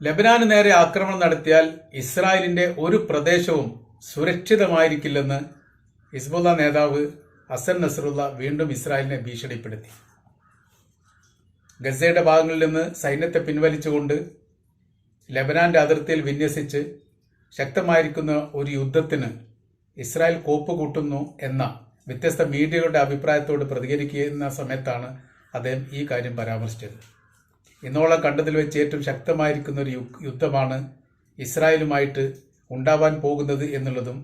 ലബനാന് നേരെ ആക്രമണം നടത്തിയാൽ ഇസ്രായേലിന്റെ ഒരു പ്രദേശവും സുരക്ഷിതമായിരിക്കില്ലെന്ന് ഹിസ്ബുള്ള നേതാവ് ഹസൻ നസറുള്ള വീണ്ടും ഇസ്രായേലിനെ ഭീഷണിപ്പെടുത്തി. ഗസയുടെ ഭാഗങ്ങളിൽ നിന്ന് സൈന്യത്തെ പിൻവലിച്ചുകൊണ്ട് ലബനാന്റെ അതിർത്തിയിൽ വിന്യസിച്ച് ശക്തമായിരിക്കുന്ന ഒരു യുദ്ധത്തിന് ഇസ്രായേൽ കോപ്പ് കൂട്ടുന്നു എന്ന വ്യത്യസ്ത മീഡിയകളുടെ അഭിപ്രായത്തോട് പ്രതികരിക്കുന്ന സമയത്താണ് അദ്ദേഹം ഈ കാര്യം പരാമർശിച്ചത്. ഇന്നോളം കണ്ടതിൽ വെച്ച് ഏറ്റവും ശക്തമായിരിക്കുന്ന ഒരു യുദ്ധമാണ് ഇസ്രായേലുമായിട്ട് ഉണ്ടാവാൻ പോകുന്നത് എന്നുള്ളതും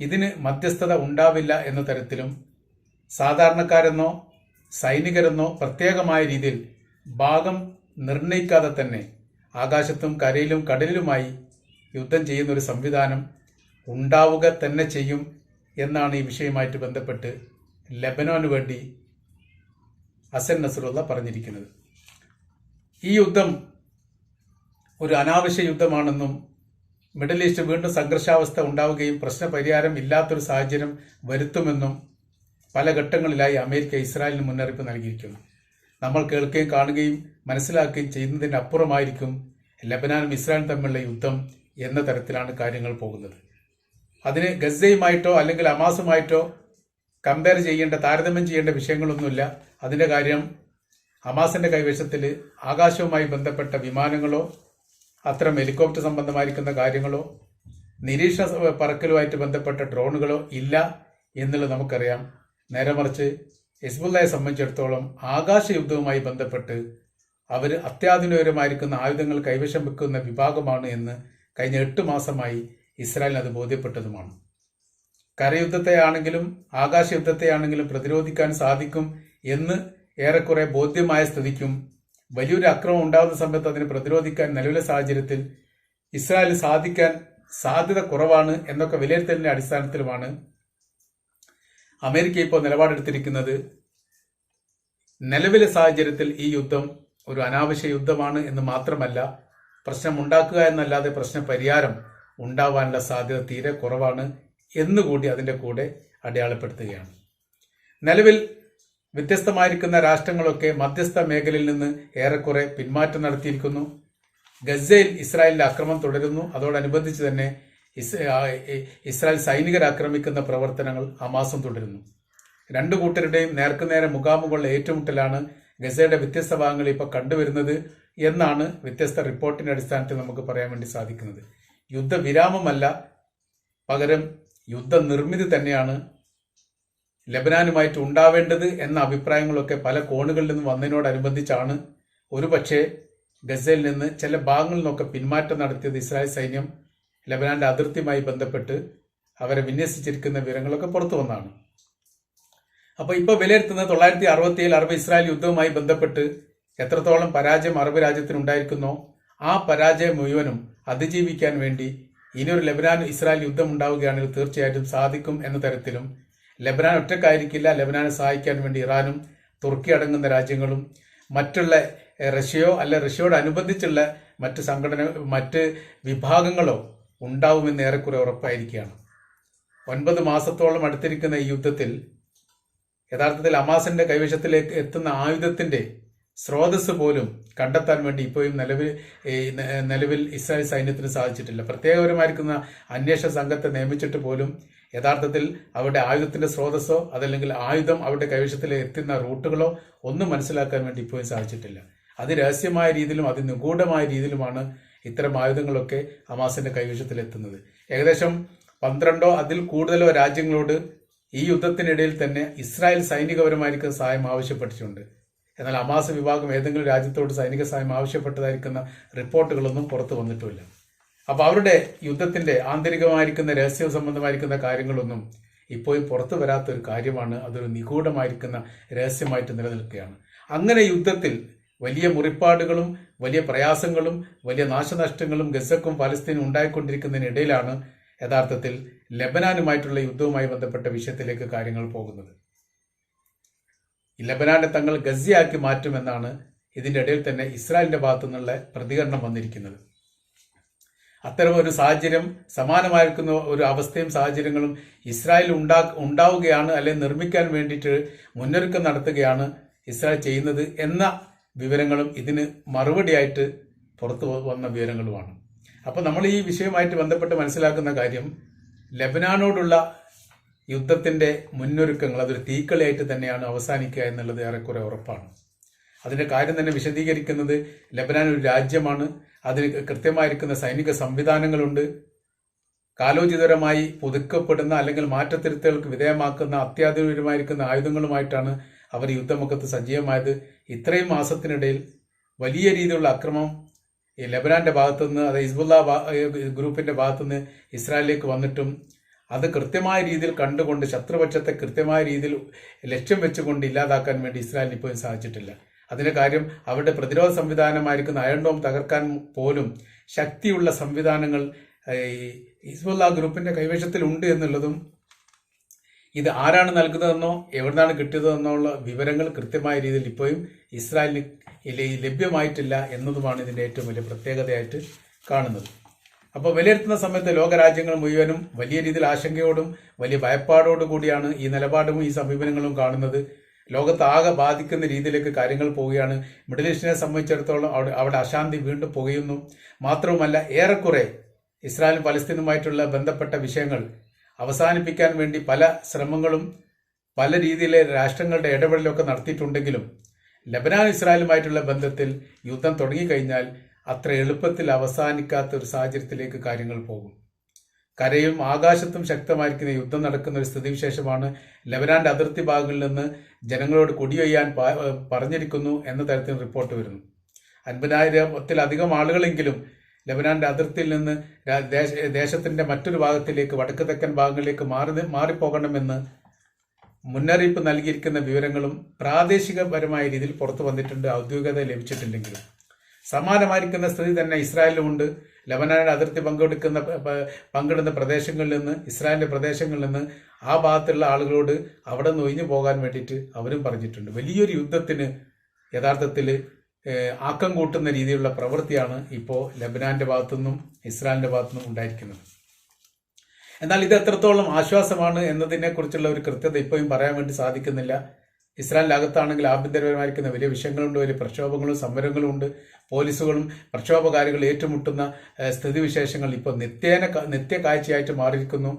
ഇതിന് മധ്യസ്ഥത ഉണ്ടാവില്ല എന്ന തരത്തിലും സാധാരണക്കാരെന്നോ സൈനികരെന്നോ പ്രത്യേകമായ രീതിയിൽ ഭാഗം നിർണയിക്കാതെ തന്നെ ആകാശത്തും കരയിലും കടലിലുമായി യുദ്ധം ചെയ്യുന്ന ഒരു സംവിധാനം ഉണ്ടാവുക തന്നെ ചെയ്യും എന്നാണ് ഈ വിഷയവുമായിട്ട് ബന്ധപ്പെട്ട് ലബനോന് വേണ്ടി അസൻ നസറുള്ള പറഞ്ഞിരിക്കുന്നത്. ഈ യുദ്ധം ഒരു അനാവശ്യ യുദ്ധമാണെന്നും മിഡിൽ ഈസ്റ്റ് വീണ്ടും സംഘർഷാവസ്ഥ ഉണ്ടാവുകയും പ്രശ്നപരിഹാരം ഇല്ലാത്തൊരു സാഹചര്യം വരുത്തുമെന്നും പല ഘട്ടങ്ങളിലായി അമേരിക്ക ഇസ്രായേലിന് മുന്നറിയിപ്പ് നൽകിയിരിക്കുന്നു. നമ്മൾ കേൾക്കുകയും കാണുകയും മനസ്സിലാക്കുകയും ചെയ്യുന്നതിനപ്പുറമായിരിക്കും ലബനാനും ഇസ്രായേലും തമ്മിലുള്ള യുദ്ധം എന്ന തരത്തിലാണ് കാര്യങ്ങൾ പോകുന്നത്. അതിന് ഗസയുമായിട്ടോ അല്ലെങ്കിൽ അമാസുമായിട്ടോ കമ്പയർ ചെയ്യേണ്ട താരതമ്യം ചെയ്യേണ്ട വിഷയങ്ങളൊന്നുമില്ല. അതിന്റെ കാര്യം ഹമാസിന്റെ കൈവശത്തിൽ ആകാശവുമായി ബന്ധപ്പെട്ട വിമാനങ്ങളോ അത്തരം ഹെലികോപ്റ്റർ സംബന്ധമായിരിക്കുന്ന കാര്യങ്ങളോ നിരീക്ഷണ പറക്കലുമായിട്ട് ബന്ധപ്പെട്ട ഡ്രോണുകളോ ഇല്ല എന്നുള്ളത് നമുക്കറിയാം. നേരെ മറിച്ച് ഹിസ്ബുല്ലയെ സംബന്ധിച്ചിടത്തോളം ആകാശ യുദ്ധവുമായി ബന്ധപ്പെട്ട് അവർ അത്യാധുനികരമായിരിക്കുന്ന ആയുധങ്ങൾ കൈവശം വെക്കുന്ന വിഭാഗമാണ് എന്ന് കഴിഞ്ഞ എട്ട് മാസമായി ഇസ്രായേലിന് അത് ബോധ്യപ്പെട്ടതുമാണ്. കരയുദ്ധത്തെ ആണെങ്കിലും ആകാശ യുദ്ധത്തെ ആണെങ്കിലും പ്രതിരോധിക്കാൻ സാധിക്കും എന്ന് ഏറെക്കുറെ ബോധ്യമായ സ്ഥിതിക്കും വലിയൊരു അക്രമം ഉണ്ടാകുന്ന സമയത്ത് അതിനെ പ്രതിരോധിക്കാൻ നിലവിലെ സാഹചര്യത്തിൽ ഇസ്രായേൽ സാധിക്കാൻ സാധ്യത കുറവാണ് എന്നൊക്കെ വിലയിരുത്തലിന്റെ അടിസ്ഥാനത്തിലുമാണ് അമേരിക്ക ഇപ്പോൾ നിലപാടെടുത്തിരിക്കുന്നത്. നിലവിലെ സാഹചര്യത്തിൽ ഈ യുദ്ധം ഒരു അനാവശ്യ യുദ്ധമാണ് എന്ന് മാത്രമല്ല പ്രശ്നം ഉണ്ടാക്കുക എന്നല്ലാതെ പ്രശ്ന പരിഹാരം ഉണ്ടാവാനുള്ള സാധ്യത തീരെ കുറവാണ് എന്നുകൂടി അതിന്റെ കൂടെ അടയാളപ്പെടുത്തുകയാണ്. നിലവിൽ വ്യത്യസ്തമായിരിക്കുന്ന രാഷ്ട്രങ്ങളൊക്കെ മധ്യസ്ഥ മേഖലയിൽ നിന്ന് ഏറെക്കുറെ പിന്മാറ്റം നടത്തിയിരിക്കുന്നു. ഗസയിൽ ഇസ്രായേലിന്റെ ആക്രമണം തുടരുന്നു. അതോടനുബന്ധിച്ച് തന്നെ ഇസ്- ഇസ്രായേൽ സൈനികർ ആക്രമിക്കുന്ന പ്രവർത്തനങ്ങൾ ഹമാസും തുടരുന്നു. രണ്ടു കൂട്ടരുടെയും നേർക്കുനേരെ മുഖാമുഖമുള്ള ഏറ്റുമുട്ടലാണ് ഗസയുടെ വ്യത്യസ്ത ഭാഗങ്ങളിൽ ഇപ്പോൾ കണ്ടുവരുന്നത് എന്നാണ് വ്യത്യസ്ത റിപ്പോർട്ടിന്റെ അടിസ്ഥാനത്തിൽ നമുക്ക് പറയാൻ വേണ്ടി സാധിക്കുന്നത്. യുദ്ധവിരാമമല്ല പകരം യുദ്ധ നിർമ്മിതി തന്നെയാണ് ലബനാനുമായിട്ട് ഉണ്ടാവേണ്ടത് എന്ന അഭിപ്രായങ്ങളൊക്കെ പല കോണുകളിൽ നിന്ന് വന്നതിനോടനുബന്ധിച്ചാണ്. ഒരുപക്ഷെ ഗസയിൽ നിന്ന് ചില ഭാഗങ്ങളിൽ നിന്നൊക്കെ പിന്മാറ്റം നടത്തിയത് ഇസ്രായേൽ സൈന്യം ലബനാന്റെ അതിർത്തിയുമായി ബന്ധപ്പെട്ട് അവരെ വിന്യസിച്ചിരിക്കുന്ന വിവരങ്ങളൊക്കെ പുറത്തു വന്നാണ് അപ്പൊ ഇപ്പൊ വിലയിരുത്തുന്നത് തൊള്ളായിരത്തി അറുപത്തിയേഴ് അറബ് ഇസ്രായേൽ യുദ്ധവുമായി ബന്ധപ്പെട്ട് എത്രത്തോളം പരാജയം അറബ് രാജ്യത്തിന് ഉണ്ടായിരിക്കുന്നോ ആ പരാജയം മുഴുവനും അതിജീവിക്കാൻ വേണ്ടി ഇനിയൊരു ലബനാൻ ഇസ്രായേൽ യുദ്ധം ഉണ്ടാവുകയാണെങ്കിൽ തീർച്ചയായിട്ടും സാധിക്കും എന്ന തരത്തിലും ലബനാൻ ഒറ്റക്കായിരിക്കില്ല. ലബനാനെ സഹായിക്കാൻ വേണ്ടി ഇറാനും തുർക്കി അടങ്ങുന്ന രാജ്യങ്ങളും മറ്റുള്ള റഷ്യയോ അല്ല റഷ്യയോടനുബന്ധിച്ചുള്ള മറ്റ് സംഘടന മറ്റ് വിഭാഗങ്ങളോ ഉണ്ടാവുമെന്ന് ഏറെക്കുറെ ഉറപ്പായിരിക്കുകയാണ്. ഒൻപത് മാസത്തോളം അടുത്തിരിക്കുന്ന ഈ യുദ്ധത്തിൽ യഥാർത്ഥത്തിൽ അമാസിന്റെ കൈവശത്തിലേക്ക് എത്തുന്ന ആയുധത്തിന്റെ സ്രോതസ് പോലും കണ്ടെത്താൻ വേണ്ടി ഇപ്പോഴും നിലവിൽ നിലവിൽ ഇസ്രായേൽ സൈന്യത്തിന് സാധിച്ചിട്ടില്ല. പ്രത്യേകപരമായിരിക്കുന്ന അന്വേഷണ സംഘത്തെ നിയമിച്ചിട്ട് പോലും യഥാർത്ഥത്തിൽ അവരുടെ ആയുധത്തിന്റെ സ്രോതസ്സോ അതല്ലെങ്കിൽ ആയുധം അവരുടെ കൈവശത്തിൽ എത്തുന്ന റൂട്ടുകളോ ഒന്നും മനസ്സിലാക്കാൻ വേണ്ടി ഇപ്പോഴും സാധിച്ചിട്ടില്ല. അത് രഹസ്യമായ രീതിയിലും അതിനിഗൂഢമായ രീതിയിലുമാണ് ഇത്തരം ആയുധങ്ങളൊക്കെ ഹമാസിന്റെ കൈവശത്തിൽ എത്തുന്നത്. ഏകദേശം പന്ത്രണ്ടോ അതിൽ കൂടുതലോ രാജ്യങ്ങളോട് ഈ യുദ്ധത്തിനിടയിൽ തന്നെ ഇസ്രായേൽ സൈനികപരമായിരിക്കും സഹായം ആവശ്യപ്പെട്ടിട്ടുണ്ട്. എന്നാൽ അമാസ വിഭാഗം ഏതെങ്കിലും രാജ്യത്തോട് സൈനിക സഹായം ആവശ്യപ്പെട്ടതായിരിക്കുന്ന റിപ്പോർട്ടുകളൊന്നും പുറത്തു വന്നിട്ടുമില്ല. അപ്പൊ അവരുടെ യുദ്ധത്തിന്റെ ആന്തരികമായിരിക്കുന്ന രഹസ്യ സംബന്ധമായിരിക്കുന്ന കാര്യങ്ങളൊന്നും ഇപ്പോഴും പുറത്തു വരാത്ത ഒരു കാര്യമാണ്. അതൊരു നിഗൂഢമായിരിക്കുന്ന രഹസ്യമായിട്ട് നിലനിൽക്കുകയാണ്. അങ്ങനെ യുദ്ധത്തിൽ വലിയ മുറിപ്പാടുകളും വലിയ പ്രയാസങ്ങളും വലിയ നാശനഷ്ടങ്ങളും ഗസക്കും പാലസ്തീനും ഉണ്ടായിക്കൊണ്ടിരിക്കുന്നതിനിടയിലാണ് യഥാർത്ഥത്തിൽ ലബനാനുമായിട്ടുള്ള യുദ്ധവുമായി ബന്ധപ്പെട്ട വിഷയത്തിലേക്ക് കാര്യങ്ങൾ പോകുന്നത്. ലബനാനെ തങ്ങൾ ഗസിയാക്കി മാറ്റുമെന്നാണ് ഇതിന്റെ ഇടയിൽ തന്നെ ഇസ്രായേലിന്റെ ഭാഗത്തു നിന്നുള്ള പ്രതികരണം വന്നിരിക്കുന്നത്. അത്തരം ഒരു സാഹചര്യം സമാനമായിരിക്കുന്ന ഒരു അവസ്ഥയും സാഹചര്യങ്ങളും ഇസ്രായേൽ ഉണ്ടാ ഉണ്ടാവുകയാണ് അല്ലെങ്കിൽ നിർമ്മിക്കാൻ വേണ്ടിയിട്ട് മുന്നൊരുക്കം നടത്തുകയാണ് ഇസ്രായേൽ ചെയ്യുന്നത് എന്ന വിവരങ്ങളും ഇതിന് മറുപടിയായിട്ട് പുറത്തു വന്ന വിവരങ്ങളുമാണ്. അപ്പോൾ നമ്മൾ ഈ വിഷയവുമായിട്ട് ബന്ധപ്പെട്ട് മനസ്സിലാക്കുന്ന കാര്യം ലബനാനോടുള്ള യുദ്ധത്തിന്റെ മുന്നൊരുക്കങ്ങൾ അതൊരു തീക്കളിയായിട്ട് തന്നെയാണ് അവസാനിക്കുക എന്നുള്ളത് ഏറെക്കുറെ ഉറപ്പാണ്. അതിന്റെ കാര്യം തന്നെ വിശദീകരിക്കുന്നത് ലബനാൻ ഒരു രാജ്യമാണ്. അതിന് കൃത്യമായിരിക്കുന്ന സൈനിക സംവിധാനങ്ങളുണ്ട്. കാലോചിതരമായി പുതുക്കപ്പെടുന്ന അല്ലെങ്കിൽ മാറ്റത്തിരുത്തലുകൾക്ക് വിധേയമാക്കുന്ന അത്യാധുനികമായിരിക്കുന്ന ആയുധങ്ങളുമായിട്ടാണ് അവർ യുദ്ധമുഖത്ത് സജീവമായത്. ഇത്രയും മാസത്തിനിടയിൽ വലിയ രീതിയിലുള്ള അക്രമം ഈ ലെബനാന്റെ ഭാഗത്തുനിന്ന് അത് ഹിസ്ബുല്ല ഗ്രൂപ്പിന്റെ ഭാഗത്തുനിന്ന് ഇസ്രായേലിലേക്ക് വന്നിട്ടും അത് കൃത്യമായ രീതിയിൽ കണ്ടുകൊണ്ട് ശത്രുപക്ഷത്തെ കൃത്യമായ രീതിയിൽ ലക്ഷ്യം വെച്ചുകൊണ്ട് ഇല്ലാതാക്കാൻ വേണ്ടി ഇസ്രായേലിന് ഇപ്പോഴും സാധിച്ചിട്ടില്ല. അതിന്റെ കാര്യം അവരുടെ പ്രതിരോധ സംവിധാനമായിരിക്കുന്ന അയൺ ഡോം തകർക്കാൻ പോലും ശക്തിയുള്ള സംവിധാനങ്ങൾ ഹിസ്ബുല്ല ഗ്രൂപ്പിന്റെ കൈവശത്തിലുണ്ട് എന്നുള്ളതും ഇത് ആരാണ് നൽകുന്നതെന്നോ എവിടുന്നാണ് കിട്ടിയതെന്നോ ഉള്ള വിവരങ്ങൾ കൃത്യമായ രീതിയിൽ ഇപ്പോഴും ഇസ്രായേലിന് ലഭ്യമായിട്ടില്ല എന്നതുമാണ് ഇതിന്റെ ഏറ്റവും വലിയ പ്രത്യേകതയായിട്ട് കാണുന്നത്. അപ്പോൾ വിലയിരുത്തുന്ന സമയത്ത് ലോകരാജ്യങ്ങൾ മുഴുവനും വലിയ രീതിയിൽ ആശങ്കയോടും വലിയ ഭയപ്പാടോടു കൂടിയാണ് ഈ നിലപാടും ഈ സമീപനങ്ങളും കാണുന്നത്. ലോകത്താകെ ബാധിക്കുന്ന രീതിയിലേക്ക് കാര്യങ്ങൾ പോവുകയാണ്. മിഡിൽ ഈസ്റ്റിനെ സംബന്ധിച്ചിടത്തോളം അവിടെ അവിടെ അശാന്തി വീണ്ടും പുകയുന്നു. മാത്രവുമല്ല ഏറെക്കുറെ ഇസ്രായേലും പലസ്തീനുമായിട്ടുള്ള ബന്ധപ്പെട്ട വിഷയങ്ങൾ അവസാനിപ്പിക്കാൻ വേണ്ടി പല ശ്രമങ്ങളും പല രീതിയിലെ രാഷ്ട്രങ്ങളുടെ ഇടപെടലൊക്കെ നടത്തിയിട്ടുണ്ടെങ്കിലും ലബനാൻ ഇസ്രായേലുമായിട്ടുള്ള ബന്ധത്തിൽ യുദ്ധം തുടങ്ങിക്കഴിഞ്ഞാൽ അത്ര എളുപ്പത്തിൽ അവസാനിക്കാത്ത ഒരു സാഹചര്യത്തിലേക്ക് കാര്യങ്ങൾ പോകും. കരയും ആകാശത്തും ശക്തമായിരിക്കുന്ന യുദ്ധം നടക്കുന്ന ഒരു സ്ഥിതിവിശേഷമാണ് ലബനാന്റെ അതിർത്തി ഭാഗങ്ങളിൽ നിന്ന് ജനങ്ങളോട് കൊടിയൊയ്യാൻ പറഞ്ഞിരിക്കുന്നു എന്ന തരത്തിൽ റിപ്പോർട്ട് വരുന്നു. അൻപതിനായിരത്തിലധികം ആളുകളെങ്കിലും ലബനാന്റെ അതിർത്തിയിൽ നിന്ന് ദേശത്തിന്റെ മറ്റൊരു ഭാഗത്തിലേക്ക് വടക്ക് തെക്കൻ ഭാഗങ്ങളിലേക്ക് മാറി മാറിപ്പോകണമെന്ന് മുന്നറിയിപ്പ് നൽകിയിരിക്കുന്ന വിവരങ്ങളും പ്രാദേശികപരമായ രീതിയിൽ പുറത്തു വന്നിട്ടുണ്ട് ഔദ്യോഗികത ലഭിച്ചിട്ടില്ലെങ്കിലും. സമാനമായിരിക്കുന്ന സ്ഥിതി തന്നെ ഇസ്രായേലിലുമുണ്ട് ലബനാന്റെ അതിർത്തി പങ്കെടുക്കുന്ന പങ്കിടുന്ന പ്രദേശങ്ങളിൽ നിന്ന് ഇസ്രായേലിന്റെ പ്രദേശങ്ങളിൽ നിന്ന് ആ ഭാഗത്തുള്ള ആളുകളോട് അവിടെ നിന്ന് ഒഴിഞ്ഞു പോകാൻ വേണ്ടിയിട്ട് അവരും പറഞ്ഞിട്ടുണ്ട്. വലിയൊരു യുദ്ധത്തിന് യഥാർത്ഥത്തിൽ ആക്കം കൂട്ടുന്ന രീതിയിലുള്ള പ്രവൃത്തിയാണ് ഇപ്പോൾ ലബനാന്റെ ഭാഗത്തുനിന്നും ഇസ്രായേലിന്റെ ഭാഗത്തുനിന്നും ഉണ്ടായിരിക്കുന്നത്. എന്നാൽ ഇത് എത്രത്തോളം ആശ്വാസമാണ് എന്നതിനെ കുറിച്ചുള്ള ഒരു കൃത്യത ഇപ്പോഴും പറയാൻ വേണ്ടി സാധിക്കുന്നില്ല. ഇസ്രായേലിനകത്താണെങ്കിൽ ആഭ്യന്തരപരമായിരിക്കുന്ന വലിയ വിഷയങ്ങളുണ്ട് വലിയ പ്രക്ഷോഭങ്ങളും സമരങ്ങളും ഉണ്ട് പോലീസുകളും പ്രക്ഷോഭകാരികൾ ഏറ്റുമുട്ടുന്ന സ്ഥിതിവിശേഷങ്ങൾ ഇപ്പോൾ നിത്യേന നിത്യ കാഴ്ചയായിട്ട് മാറിയിരിക്കുന്നു.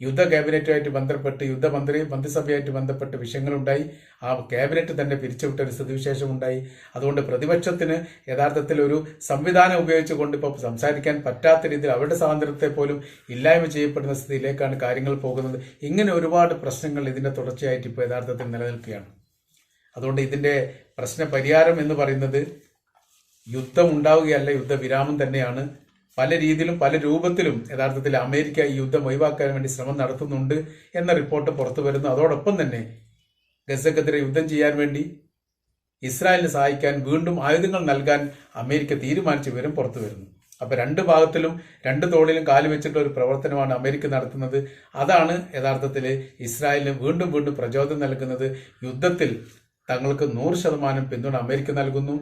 യുദ്ധ ക്യാബിനറ്റുമായിട്ട് ബന്ധപ്പെട്ട് യുദ്ധമന്ത്രി മന്ത്രിസഭയായിട്ട് ബന്ധപ്പെട്ട് വിഷയങ്ങളുണ്ടായി. ആ ക്യാബിനറ്റ് തന്നെ പിരിച്ചുവിട്ട ഒരു സ്ഥിതിവിശേഷം ഉണ്ടായി അതുകൊണ്ട് പ്രതിപക്ഷത്തിന് യഥാർത്ഥത്തിൽ ഒരു സംവിധാനം ഉപയോഗിച്ചുകൊണ്ട് ഇപ്പോൾ സംസാരിക്കാൻ പറ്റാത്ത രീതിയിൽ അവരുടെ സ്വാതന്ത്ര്യത്തെ പോലും ഇല്ലായ്മ ചെയ്യപ്പെടുന്ന സ്ഥിതിയിലേക്കാണ് കാര്യങ്ങൾ പോകുന്നത്. ഇങ്ങനെ ഒരുപാട് പ്രശ്നങ്ങൾ ഇതിന്റെ തുടർച്ചയായിട്ട് ഇപ്പോൾ യഥാർത്ഥത്തിൽ നിലനിൽക്കുകയാണ്. അതുകൊണ്ട് ഇതിന്റെ പ്രശ്ന പരിഹാരം എന്ന് പറയുന്നത് യുദ്ധം ഉണ്ടാവുകയല്ല യുദ്ധവിരാമം തന്നെയാണ്. പല രീതിയിലും പല രൂപത്തിലും യഥാർത്ഥത്തിൽ അമേരിക്ക ഈ യുദ്ധം ഒഴിവാക്കാൻ വേണ്ടി ശ്രമം നടത്തുന്നുണ്ട് എന്ന റിപ്പോർട്ട് പുറത്തു വരുന്നു. അതോടൊപ്പം തന്നെ ഗസക്കെതിരെ യുദ്ധം ചെയ്യാൻ വേണ്ടി ഇസ്രായേലിനെ സഹായിക്കാൻ വീണ്ടും ആയുധങ്ങൾ നൽകാൻ അമേരിക്ക തീരുമാനിച്ച വിവരം പുറത്തു വരുന്നു. അപ്പൊ രണ്ട് ഭാഗത്തിലും രണ്ട് തോളിലും കാൽ വെച്ചിട്ടുള്ള ഒരു പ്രവർത്തനമാണ് അമേരിക്ക നടത്തുന്നത്. അതാണ് യഥാർത്ഥത്തിൽ ഇസ്രായേലിന് വീണ്ടും വീണ്ടും പ്രചോദനം നൽകുന്നത്. യുദ്ധത്തിൽ തങ്ങൾക്ക് നൂറ് ശതമാനം പിന്തുണ അമേരിക്ക നൽകുന്നു.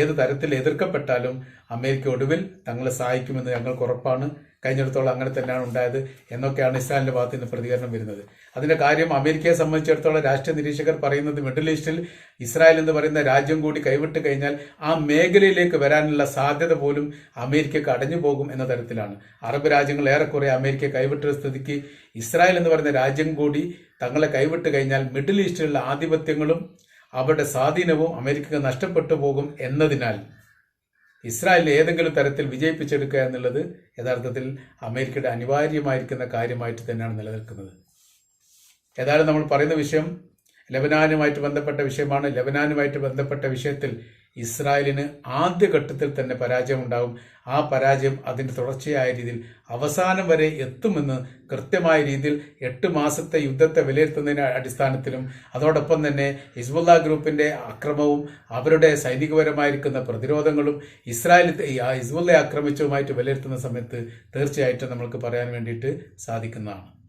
ഏത് തരത്തിൽ എതിർക്കപ്പെട്ടാലും അമേരിക്ക ഒടുവിൽ തങ്ങളെ സഹായിക്കുമെന്ന് ഞങ്ങൾക്ക് ഉറപ്പാണ്. കഴിഞ്ഞിടത്തോളം അങ്ങനെ തന്നെയാണ് ഉണ്ടായത് എന്നൊക്കെയാണ് ഇസ്രായേലിന്റെ ഭാഗത്ത് നിന്ന് പ്രതികരണം വരുന്നത്. അതിന്റെ കാര്യം അമേരിക്കയെ സംബന്ധിച്ചിടത്തോളം രാഷ്ട്രീയ നിരീക്ഷകർ പറയുന്നത് മിഡിൽ ഈസ്റ്റിൽ ഇസ്രായേൽ എന്ന് പറയുന്ന രാജ്യം കൂടി കൈവിട്ട് കഴിഞ്ഞാൽ ആ മേഖലയിലേക്ക് വരാനുള്ള സാധ്യത പോലും അമേരിക്കക്ക് അടഞ്ഞു പോകും എന്ന തരത്തിലാണ്. അറബ് രാജ്യങ്ങൾ ഏറെക്കുറെ അമേരിക്ക കൈവിട്ട സ്ഥിതിക്ക് ഇസ്രായേൽ എന്ന് പറയുന്ന രാജ്യം കൂടി തങ്ങളെ കൈവിട്ട് കഴിഞ്ഞാൽ മിഡിൽ ഈസ്റ്റിലുള്ള ആധിപത്യങ്ങളും അവരുടെ സ്വാധീനവും അമേരിക്കക്ക് നഷ്ടപ്പെട്ടു പോകും എന്നതിനാൽ ഇസ്രായേലിനെ ഏതെങ്കിലും തരത്തിൽ വിജയിപ്പിച്ചെടുക്കുക എന്നുള്ളത് യഥാർത്ഥത്തിൽ അമേരിക്കയുടെ അനിവാര്യമായിരിക്കുന്ന കാര്യമായിട്ട് തന്നെയാണ് നിലനിൽക്കുന്നത്. ഏതായാലും നമ്മൾ പറയുന്ന വിഷയം ലബനാനുമായിട്ട് ബന്ധപ്പെട്ട വിഷയമാണ്. ലബനാനുമായിട്ട് ബന്ധപ്പെട്ട വിഷയത്തിൽ ഇസ്രായേലിന് ആദ്യഘട്ടത്തിൽ തന്നെ പരാജയം ഉണ്ടാകും ആ പരാജയം അതിന്റെ തുടർച്ചയായ രീതിയിൽ അവസാനം വരെ എത്തുമെന്ന് കൃത്യമായ രീതിയിൽ എട്ട് മാസത്തെ യുദ്ധത്തെ വിലയിരുത്തുന്നതിന്റെ അടിസ്ഥാനത്തിലും അതോടൊപ്പം തന്നെ ഹിസ്ബുല്ല ഗ്രൂപ്പിന്റെ അക്രമവും അവരുടെ സൈനികപരമായിരിക്കുന്ന പ്രതിരോധങ്ങളും ഇസ്രായേൽ ഹിസ്ബുല്ലയെ ആക്രമിച്ചതുമായിട്ട് വിലയിരുത്തുന്ന സമയത്ത് തീർച്ചയായിട്ടും നമ്മൾക്ക് പറയാൻ വേണ്ടിയിട്ട് സാധിക്കുന്നതാണ്.